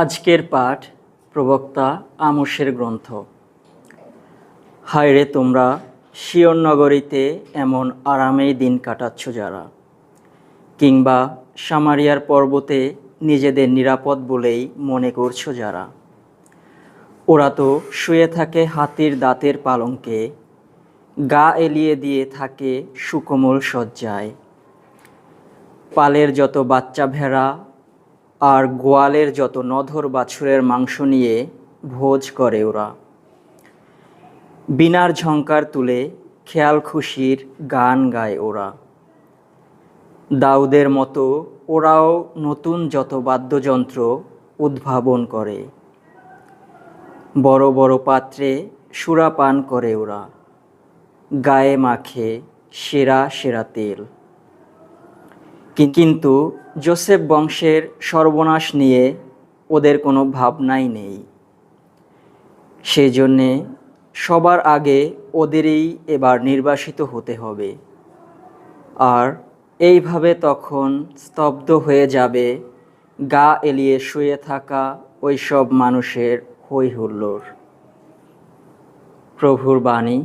আজকের পাঠ প্রবক্তা আমোসের গ্রন্থ। হায়রে তোমরা শিয়র নগরীতে এমন আরামেই দিন কাটাচ্ছ যারা, কিংবা সামারিয়ার পর্বতে নিজেদের নিরাপদ বলেই মনে করছ যারা। ওরা তো শুয়ে থাকে হাতির দাঁতের পালঙ্কে, গা এলিয়ে দিয়ে থাকে সুকোমল শয্যায়। পালের যত বাচ্চা ভেড়া আর গোয়ালের যত নধর বাছুরের মাংস নিয়ে ভোজ করে ওরা। বিনার ঝঙ্কার তুলে খেয়াল খুশির গান গায় ওরা। দাউদের মতো ওরাও নতুন যত বাদ্যযন্ত্র উদ্ভাবন করে। বড় বড় পাত্রে সুরা পান করে ওরা। গায়ে মাখে সেরা সেরা তেল। কিন্তু জোসেফ বংশের সর্বনাশ নিয়ে ওদের কোনো ভাবনাই নেই। সেই জন্যে সবার আগে ওদেরই এবার নির্বাসিত হতে হবে। আর এইভাবে তখন স্তব্ধ হয়ে যাবে, গা এলিয়ে শুয়ে থাকা ওই সব মানুষের হই হুল্লোড় প্রভুর বাণী।